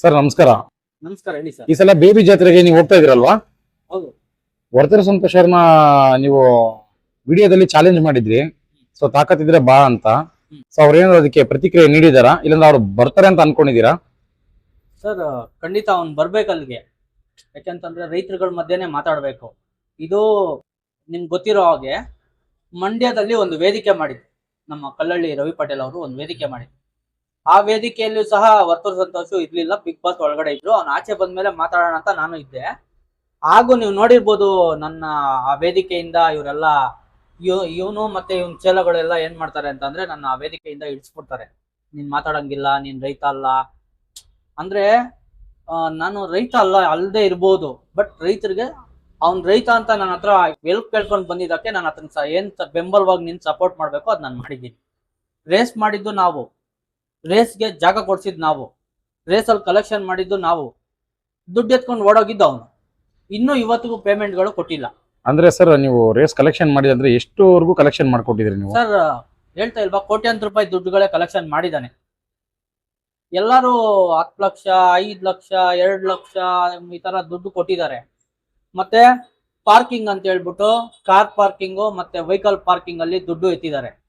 Sir ನಮಸ್ಕಾರ. ನಮಸ್ಕಾರ ಹೇಳಿ ಸರ್. ಈ ಸಲ ಬೇಬಿ ಜಾತ್ರೆಗೆ ನೀವು ಹೋಗ್ತಾ ಇದ್ರಲ್ವಾ ಹೌದು. ಸಂತೋಷ್ ಶರ್ಮ ನೀವು ವಿಡಿಯೋದಲ್ಲಿ ಚಾಲೆಂಜ್ ಮಾಡಿದ್ರಿ. ಸೊ ತಾಕತ್ತಿದ್ರೆ ಬಾ ಅಂತ. ಸೊ ಅವ್ರೇನಾದ್ರು ಅದಕ್ಕೆ ಪ್ರತಿಕ್ರಿಯೆ ನೀಡಿದಾರ? ಇಲ್ಲಾಂದ್ರೆ ಅವ್ರು ಬರ್ತಾರೆ ಅಂತ ಅನ್ಕೊಂಡಿದೀರಾ ಸರ್ ಖಂಡಿತ ಅವ್ನು ಬರ್ಬೇಕು ಅಲ್ಲಿಗೆ. ಯಾಕೆಂತಂದ್ರೆ ರೈತರುಗಳ ಮಧ್ಯೆನೆ ಮಾತಾಡಬೇಕು. ಇದು ನಿಮ್ಗೆ ಗೊತ್ತಿರೋ ಹಾಗೆ ಮಂಡ್ಯದಲ್ಲಿ ಒಂದು ವೇದಿಕೆ ಮಾಡಿದ್ರು. ನಮ್ಮ ಕಲ್ಲಳ್ಳಿ ರವಿ ಪಟೇಲ್ ಅವರು ಒಂದು ವೇದಿಕೆ ಮಾಡಿದ್ರು. ಆ ವೇದಿಕೆಯಲ್ಲೂ ಸಹ ವರ್ತೂರ್ ಸಂತೋಷ್ ಇರ್ಲಿಲ್ಲ ಬಿಗ್ ಬಾಸ್ ಒಳಗಡೆ ಇದ್ರು. ಅವ್ನು ಆಚೆ ಬಂದ್ಮೇಲೆ ಮಾತಾಡೋಣ ಅಂತ ನಾನು ಇದ್ದೆ. ಹಾಗೂ ನೀವು ನೋಡಿರ್ಬೋದು ನನ್ನ ಆ ವೇದಿಕೆಯಿಂದ ಇವರೆಲ್ಲ ಇವನು ಮತ್ತೆ ಇವನ್ ಚೇಲಗಳೆಲ್ಲ ಏನ್ ಮಾಡ್ತಾರೆ ಅಂತಂದ್ರೆ ನನ್ನ ಆ ವೇದಿಕೆಯಿಂದ ಇಳಿಸ್ಬಿಡ್ತಾರೆ. ನೀನ್ ಮಾತಾಡಂಗಿಲ್ಲ, ನೀನ್ ರೈತ ಅಲ್ಲ. ಅಂದ್ರೆ ನಾನು ರೈತ ಅಲ್ಲ ಅಲ್ಲದೆ ಇರ್ಬೋದು. ಬಟ್ ರೈತರಿಗೆ, ಅವ್ನ್ ರೈತ ಅಂತ ನನ್ನ ಹತ್ರ ಎಲ್ಪ್ ಕೇಳ್ಕೊಂಡು ಬಂದಿದ್ದಕ್ಕೆ ನಾನು ಅದನ್ನ ಏನ್ ಬೆಂಬಲವಾಗಿ ನಿನ್ ಸಪೋರ್ಟ್ ಮಾಡ್ಬೇಕು ಅದ್ ನಾನು ಮಾಡಿದ್ದೀನಿ. ರೇಸ್ ಮಾಡಿದ್ದು ನಾವು. ರೇಸ್ಗೆ ಜಾಗ ಕೊಡ್ಸಿದ್ ನಾವು. ರೇಸಲ್ಲಿ ಕಲೆಕ್ಷನ್ ಮಾಡಿದ್ದು ನಾವು. ದುಡ್ಡು ಎತ್ಕೊಂಡು ಓಡೋಗಿದ್ದು ಅವನು. ಇನ್ನೂ ಇವತ್ತಿಗೂ ಪೇಮೆಂಟ್ಗಳು ಕೊಟ್ಟಿಲ್ಲ. ಅಂದ್ರೆ ಸರ್ ನೀವು ರೇಸ್ ಕಲೆಕ್ಷನ್ ಮಾಡಿದ್ರೆ ಎಷ್ಟುವರೆಗೂ ಕಲೆಕ್ಷನ್ ಮಾಡ್ಕೊಟ್ಟಿದ್ರಿ ನೀವು? ಸರ್ ಹೇಳ್ತಾ ಇಲ್ವಾ ಕೋಟ್ಯಾಂತರ ರೂಪಾಯಿ ದುಡ್ಡುಗಳೇ ಕಲೆಕ್ಷನ್ ಮಾಡಿದ್ದಾನೆ. ಎಲ್ಲರೂ ಹತ್ತು ಲಕ್ಷ ಐದು ಲಕ್ಷ ಎರಡು ಲಕ್ಷ ಈ ತರ ದುಡ್ಡು ಕೊಟ್ಟಿದ್ದಾರೆ. ಮತ್ತೆ ಪಾರ್ಕಿಂಗ್ ಅಂತ ಹೇಳ್ಬಿಟ್ಟು ಕಾರ್ ಪಾರ್ಕಿಂಗು ಮತ್ತೆ ವೆಹಿಕಲ್ ಪಾರ್ಕಿಂಗ್ ಅಲ್ಲಿ ದುಡ್ಡು ಎತ್ತಿದ್ದಾರೆ.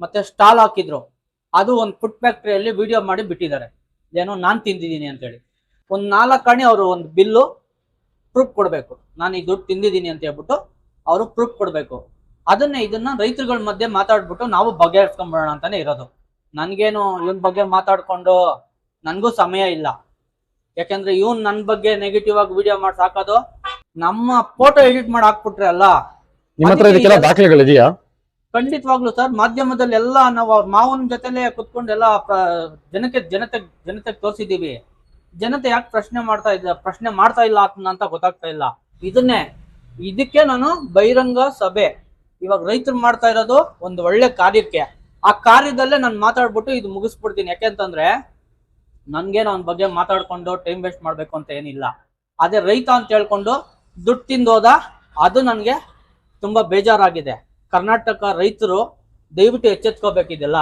ಮತ್ತೆ ಸ್ಟಾಲ್ ಹಾಕಿದ್ರು. ಅದು ಒಂದು ಫುಡ್ ಫ್ಯಾಕ್ಟ್ರಿಯಲ್ಲಿ ವಿಡಿಯೋ ಮಾಡಿ ಬಿಟ್ಟಿದ್ದಾರೆ. ಏನೋ ನಾನು ತಿಂದಿದ್ದೀನಿ ಅಂತೇಳಿ. ಒಂದು ನಾಲ್ಕು ಅಣಿ ಅವರು ಒಂದು ಬಿಲ್ಲು ಪ್ರೂಫ್ ಕೊಡಬೇಕು. ನಾನು ಈ ದುಡ್ಡು ತಿಂದಿದ್ದೀನಿ ಅಂತ ಹೇಳ್ಬಿಟ್ಟು ಅವರು ಪ್ರೂಫ್ ಕೊಡಬೇಕು. ಅದನ್ನೇ ಇದನ್ನ ರೈತರುಗಳ ಮಧ್ಯೆ ಮಾತಾಡ್ಬಿಟ್ಟು ನಾವು ಬಗೆಹರಿಸ್ಕೊಂಡ್ಬಿಡೋಣ ಅಂತಾನೆ ಇರೋದು. ನನಗೇನು ಇವನ್ ಬಗ್ಗೆ ಮಾತಾಡ್ಕೊಂಡು ನನಗೂ ಸಮಯ ಇಲ್ಲ. ಯಾಕಂದ್ರೆ ಇವನ್ ನನ್ ಬಗ್ಗೆ ನೆಗೆಟಿವ್ ಆಗಿ ವಿಡಿಯೋ ಮಾಡಿ ಸಾಕೋದು ನಮ್ಮ ಫೋಟೋ ಎಡಿಟ್ ಮಾಡಿ ಹಾಕ್ಬಿಟ್ರೆ ಅಲ್ಲ? ನಿಮ್ಮ ಹತ್ರ ಇದಕ್ಕೆಲ್ಲ ದಾಖಲೆಗಳಿದೆಯಾ? ಖಂಡಿತವಾಗ್ಲು ಸರ್ ಮಾಧ್ಯಮದಲ್ಲಿ ಎಲ್ಲ ನಾವು ಮಾವನ ಜೊತೆಲೆ ಕುತ್ಕೊಂಡು ಎಲ್ಲ ಜನಕ್ಕೆ ಜನತೆ ಜನತೆಗೆ ತೋರಿಸಿದೀವಿ ಜನತೆ ಯಾಕೆ ಪ್ರಶ್ನೆ ಮಾಡ್ತಾ ಇದ್ದ, ಪ್ರಶ್ನೆ ಮಾಡ್ತಾ ಇಲ್ಲ ಅಂತ ಗೊತ್ತಾಗ್ತಾ ಇಲ್ಲ. ಇದನ್ನೇ, ಇದಕ್ಕೆ ನಾನು ಬಹಿರಂಗ ಸಭೆ, ಇವಾಗ ರೈತರು ಮಾಡ್ತಾ ಇರೋದು ಒಂದು ಒಳ್ಳೆ ಕಾರ್ಯಕ್ಕೆ. ಆ ಕಾರ್ಯದಲ್ಲೇ ನಾನು ಮಾತಾಡ್ಬಿಟ್ಟು ಇದು ಮುಗಿಸ್ಬಿಡ್ತೀನಿ. ಯಾಕೆಂತಂದ್ರೆ ನನ್ಗೇನು ಅವನ ಬಗ್ಗೆ ಮಾತಾಡ್ಕೊಂಡು ಟೈಮ್ ವೇಸ್ಟ್ ಮಾಡ್ಬೇಕು ಅಂತ ಏನಿಲ್ಲ. ಅದೇ ರೈತ ಅಂತ ಹೇಳ್ಕೊಂಡು ದುಡ್ಡು ತಿಂದೋದ, ಅದು ನನಗೆ ತುಂಬಾ ಬೇಜಾರಾಗಿದೆ. ಕರ್ನಾಟಕ ರೈತರು ದಯವಿಟ್ಟು ಎಚ್ಚೆತ್ಕೋಬೇಕಿದೆಲ್ಲ.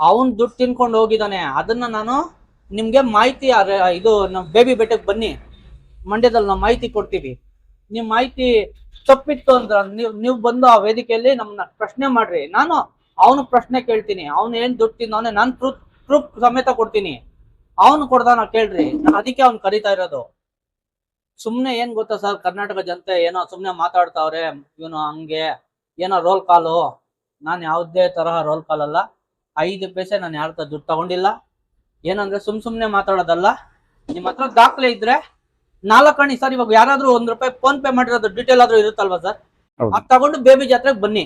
ಅವನ್ ದುಡ್ಡು ತಿನ್ಕೊಂಡು ಹೋಗಿದ್ದಾನೆ ಅದನ್ನ ನಾನು ನಿಮ್ಗೆ ಮಾಹಿತಿ ಇದು ನಮ್ಮ ಬೇಬಿ ಬೆಟ್ಟಕ್ಕೆ ಬನ್ನಿ. ಮಂಡ್ಯದಲ್ಲಿ ನಾವು ಮಾಹಿತಿ ಕೊಡ್ತೀವಿ. ನಿಮ್ ಮಾಹಿತಿ ತಪ್ಪಿತ್ತು ಅಂದ್ರೆ ನೀವು ನೀವು ಬಂದು ಆ ವೇದಿಕೆಯಲ್ಲಿ ನಮ್ಮನ್ನ ಪ್ರಶ್ನೆ ಮಾಡ್ರಿ. ನಾನು ಅವನು ಪ್ರಶ್ನೆ ಕೇಳ್ತೀನಿ. ಅವನು ಏನ್ ದುಡ್ಡು ತಿನ್ನೋನೆ ನಾನು ಪ್ರೂಫ್ ಪ್ರೂಫ್ ಸಮೇತ ಕೊಡ್ತೀನಿ. ಅವನು ಕೊಡ್ದಾನ ಕೇಳ್ರಿ. ನಾನು ಅದಕ್ಕೆ ಅವ್ನು ಕರಿತಾ ಇರೋದು. ಸುಮ್ನೆ ಏನ್ ಗೊತ್ತಾ ಸರ್, ಕರ್ನಾಟಕ ಜನತೆ ಏನೋ ಸುಮ್ನೆ ಮಾತಾಡ್ತಾವ್ರೆ, ಇವನು ಹಂಗೆ. ಏನೋ ರೋಲ್ ಕಾಲು ನಾನು ಯಾವುದೇ ತರಹ ರೋಲ್ ಕಾಲ್ ಅಲ್ಲ. ಐದು ಪೈಸೆ ನಾನು ಯಾರ ಹತ್ರ ದುಡ್ಡು ತಗೊಂಡಿಲ್ಲ. ಏನಂದ್ರೆ ಸುಮ್ ಸುಮ್ನೆ ಮಾತಾಡೋದಲ್ಲ. ನಿಮ್ಮ ಹತ್ರ ದಾಖಲೆ ಇದ್ರೆ ನಾಲ್ಕಣಿ ಸರ್ ಇವಾಗ ಯಾರಾದ್ರೂ ಒಂದ್ ರೂಪಾಯಿ ಫೋನ್ ಪೇ ಮಾಡಿರೋದು ಡೀಟೇಲ್ ಆದ್ರೂ ಇರುತ್ತಲ್ವಾ ಸರ್. ಅದ್ ತಗೊಂಡು ಬೇಬಿ ಜಾತ್ರೆಗೆ ಬನ್ನಿ.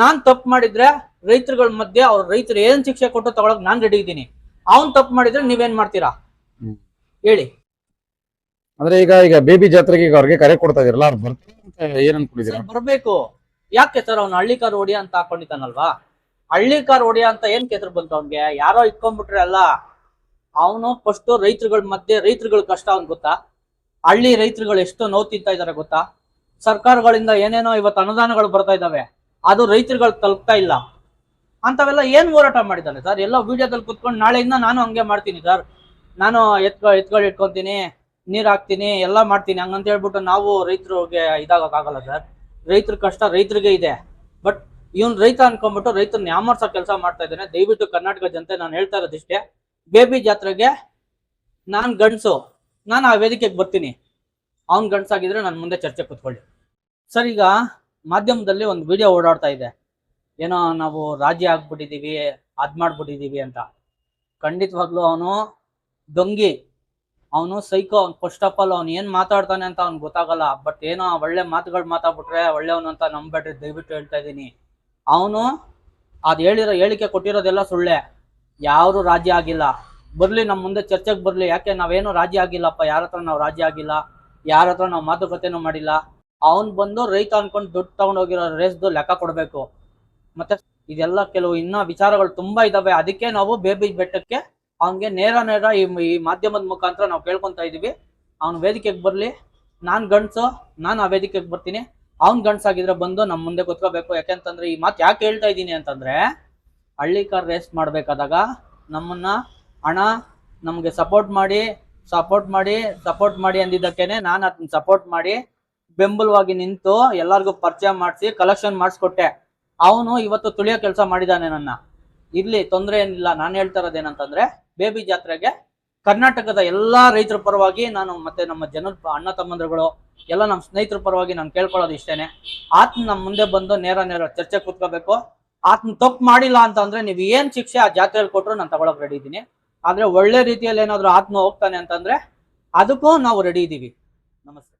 ನಾನ್ ತಪ್ಪು ಮಾಡಿದ್ರೆ ರೈತರುಗಳ ಮಧ್ಯೆ ಅವ್ರ ರೈತರು ಏನ್ ಶಿಕ್ಷೆ ಕೊಟ್ಟು ತಗೊಳಕ್ ನಾನ್ ರೆಡಿ ಇದ್ದೀನಿ. ಅವ್ನ್ ತಪ್ಪು ಮಾಡಿದ್ರೆ ನೀವೇನ್ ಮಾಡ್ತೀರಾ? ಹೇಳಿ. ಅಂದ್ರೆ ಈಗ ಈಗ ಬೇಬಿ ಜಾತ್ರೆಗೆ ಈಗ ಅವ್ರಿಗೆ ಕರೆ ಕೊಡ್ತಾ ಇದೀರಲ್ಲ ಅವ್ರು ಬರ್ತಾರೆ ಏನ್ ಬರ್ಬೇಕು. ಯಾಕೆ ಸರ್ ಅವ್ನು ಹಳ್ಳಿ ಕಾರ್ ಹೊಡಿಯ ಅಂತ ಹಾಕೊಂಡಿದ್ದಾನಲ್ವಾ? ಹಳ್ಳಿ ಕಾರ್ ಹೊಡಿಯ ಅಂತ ಏನ್ ಕೆಸರು ಬಂತು ಅವ್ನ್ಗೆ? ಯಾರೋ ಇಟ್ಕೊಂಡ್ಬಿಟ್ರೆ ಅಲ್ಲ? ಅವನು ಫಸ್ಟ್ ರೈತರುಗಳ ಮಧ್ಯೆ ರೈತರುಗಳ ಕಷ್ಟ ಅವ್ನ್ ಗೊತ್ತಾ? ಹಳ್ಳಿ ರೈತರುಗಳು ಎಷ್ಟು ನೋವು ತಿಂತಾ ಇದಾರೆ ಗೊತ್ತಾ? ಸರ್ಕಾರಗಳಿಂದ ಏನೇನೋ ಇವತ್ತು ಅನುದಾನಗಳು ಬರ್ತಾ ಇದಾವೆ. ಅದು ರೈತರುಗಳು ತಲುಪ್ತಾ ಇಲ್ಲ. ಅಂತವೆಲ್ಲ ಏನ್ ಹೋರಾಟ ಮಾಡಿದ್ದಾನೆ ಸರ್? ಎಲ್ಲ ವಿಡಿಯೋದಲ್ಲಿ ಕುತ್ಕೊಂಡು ನಾಳೆಯಿಂದ ನಾನು ಹಂಗೆ ಮಾಡ್ತೀನಿ ಸರ್. ನಾನು ಎತ್ಕೊ ಎತ್ಗಳು ಇಟ್ಕೊಂತೀನಿ, ನೀರ್ ಹಾಕ್ತೀನಿ, ಎಲ್ಲ ಮಾಡ್ತೀನಿ. ಹಂಗಂತ ಹೇಳ್ಬಿಟ್ಟು ನಾವು ರೈತರಿಗೆ ಇದಾಗಕ್ಕಾಗಲ್ಲ ಸರ್. ರೈತರ ಕಷ್ಟ ರೈತರಿಗೆ ಇದೆ. ಬಟ್ ಇವನ್ ರೈತ ಅನ್ಕೊಂಡ್ಬಿಟ್ಟು ರೈತರ ಯಾಮರ್ಸೋ ಕೆಲಸ ಮಾಡ್ತಾ ಇದ್ದಾನೆ. ದಯವಿಟ್ಟು ಕರ್ನಾಟಕ ಜನತೆ ನಾನು ಹೇಳ್ತಾ ಇರೋದಿಷ್ಟೇ ಬೇಬಿ ಜಾತ್ರೆಗೆ ನಾನ್ ಗಂಡಸು, ನಾನು ಆ ವೇದಿಕೆಗೆ ಬರ್ತೀನಿ. ಅವ್ನ ಗಂಡಸಾಗಿದ್ರೆ ನಾನು ಮುಂದೆ ಚರ್ಚೆ ಕೂತ್ಕೊಳ್ಳಿ. ಸರ್, ಈಗ ಮಾಧ್ಯಮದಲ್ಲಿ ಒಂದು ವಿಡಿಯೋ ಓಡಾಡ್ತಾ ಇದೆ. ಏನೋ ನಾವು ರಾಜಿ ಆಗ್ಬಿಟ್ಟಿದೀವಿ, ಅದ್ ಮಾಡ್ಬಿಟ್ಟಿದ್ದೀವಿ ಅಂತ. ಖಂಡಿತವಾಗ್ಲೂ ಅವನು ದೊಂಗಿ. ಅವನು ಸೈಕೋ, ಅವ್ನು ಫಸ್ಟ್ ಆಫ್ ಆಲ್ ಅವ್ನು ಏನ್ ಮಾತಾಡ್ತಾನೆ ಅಂತ ಅವ್ನು ಗೊತ್ತಾಗಲ್ಲ. ಬಟ್ ಏನೋ ಒಳ್ಳೆ ಮಾತುಗಳು ಮಾತಾಡ್ಬಿಟ್ರೆ ಒಳ್ಳೆಯವನು ಅಂತ ನಂಬೇಡ್ರಿ ದಯವಿಟ್ಟು ಹೇಳ್ತಾ ಇದ್ದೀನಿ. ಅವನು ಅದ್ ಹೇಳಿರೋ, ಹೇಳಿಕೆ ಕೊಟ್ಟಿರೋದೆಲ್ಲ ಸುಳ್ಳೆ. ಯಾರು ರಾಜ್ಯ ಆಗಿಲ್ಲ. ಬರ್ಲಿ ನಮ್ಮ ಮುಂದೆ ಚರ್ಚೆಗೆ ಬರ್ಲಿ. ಯಾಕೆ, ನಾವೇನು ರಾಜಿ ಆಗಿಲ್ಲಪ್ಪ. ಯಾರ ಹತ್ರ ನಾವು ರಾಜ್ಯ ಆಗಿಲ್ಲ? ಯಾರ ಹತ್ರ ನಾವು ಮಾತುಕತೆನೂ ಮಾಡಿಲ್ಲ? ಅವ್ನ್ ಬಂದು ರೈತ ಅನ್ಕೊಂಡು ದುಡ್ಡು ತಗೊಂಡೋಗಿರೋ ರೇಸ್ದು ಲೆಕ್ಕ ಕೊಡ್ಬೇಕು. ಮತ್ತೆ ಇದೆಲ್ಲ ಕೆಲವು ಇನ್ನ ವಿಚಾರಗಳು ತುಂಬಾ ಇದಾವೆ. ಅದಕ್ಕೆ ನಾವು ಬೇಬಿ ಬೆಟ್ಟಕ್ಕೆ ಅವನ್ಗೆ ನೇರ ನೇರ ಈ ಮಾಧ್ಯಮದ ಮುಖಾಂತರ ನಾವು ಕೇಳ್ಕೊತಾ ಇದ್ದೀವಿ ಅವ್ನ ವೇದಿಕೆಗೆ ಬರಲಿ. ನಾನು ಗಂಡ್ಸು, ನಾನು ಆ ವೇದಿಕೆಗೆ ಬರ್ತೀನಿ. ಅವ್ನು ಗಂಡ್ಸಾಗಿದ್ರೆ ಬಂದು ನಮ್ಮ ಮುಂದೆ ಕೂತ್ಕೋಬೇಕು. ಯಾಕೆಂತಂದ್ರೆ ಈ ಮಾತು ಯಾಕೆ ಹೇಳ್ತಾ ಇದ್ದೀನಿ ಅಂತಂದ್ರೆ, ಹಳ್ಳಿ ಕಾರ್ ರೇಸ್ ಮಾಡಬೇಕಾದಾಗ ನಮ್ಮನ್ನ ಹಣ ನಮಗೆ ಸಪೋರ್ಟ್ ಮಾಡಿ ಸಪೋರ್ಟ್ ಮಾಡಿ ಸಪೋರ್ಟ್ ಮಾಡಿ ಅಂದಿದ್ದಕ್ಕೇನೆ ನಾನು ಅದನ್ನ ಸಪೋರ್ಟ್ ಮಾಡಿ ಬೆಂಬಲವಾಗಿ ನಿಂತು ಎಲ್ಲರಿಗೂ ಪರಿಚಯ ಮಾಡಿಸಿ, ಕಲೆಕ್ಷನ್ ಮಾಡಿಸ್ಕೊಟ್ಟೆ. ಅವನು ಇವತ್ತು ತುಳಿಯೋ ಕೆಲಸ ಮಾಡಿದ್ದಾನೆ ನನ್ನ. ಇರ್ಲಿ, ತೊಂದರೆ ಏನಿಲ್ಲ. ನಾನು ಹೇಳ್ತಾ ಇರೋದೇನಂತಂದ್ರೆ ಬೇಬಿ ಜಾತ್ರೆಗೆ ಕರ್ನಾಟಕದ ಎಲ್ಲಾ ರೈತರ ಪರವಾಗಿ ನಾನು ಮತ್ತೆ ನಮ್ಮ ಜನರ ಅಣ್ಣ ತಮ್ಮಂದ್ರಗಳು, ಎಲ್ಲ ನಮ್ಮ ಸ್ನೇಹಿತರ ಪರವಾಗಿ ನಾನು ಕೇಳ್ಕೊಳ್ಳೋದು ಇಷ್ಟೇನೆ. ಆತ್ಮ ನಮ್ಮ ಮುಂದೆ ಬಂದು ನೇರ ನೇರ ಚರ್ಚೆ ಕೂತ್ಕೋಬೇಕು. ಆತ್ಮ ತಪ್ಪು ಮಾಡಿಲ್ಲ ಅಂತಂದ್ರೆ ನೀವು ಏನ್ ಶಿಕ್ಷೆ ಆ ಜಾತ್ರೆಯಲ್ಲಿ ಕೊಟ್ಟರು ನಾನು ತಗೊಳಕ್ ರೆಡಿ ಇದ್ದೀನಿ. ಆದ್ರೆ ಒಳ್ಳೆ ರೀತಿಯಲ್ಲಿ ಏನಾದ್ರು ಆತ್ಮ ಹೋಗ್ತಾನೆ ಅಂತಂದ್ರೆ ಅದಕ್ಕೂ ನಾವು ರೆಡಿ ಇದ್ದೀವಿ ನಮಸ್ತೆ.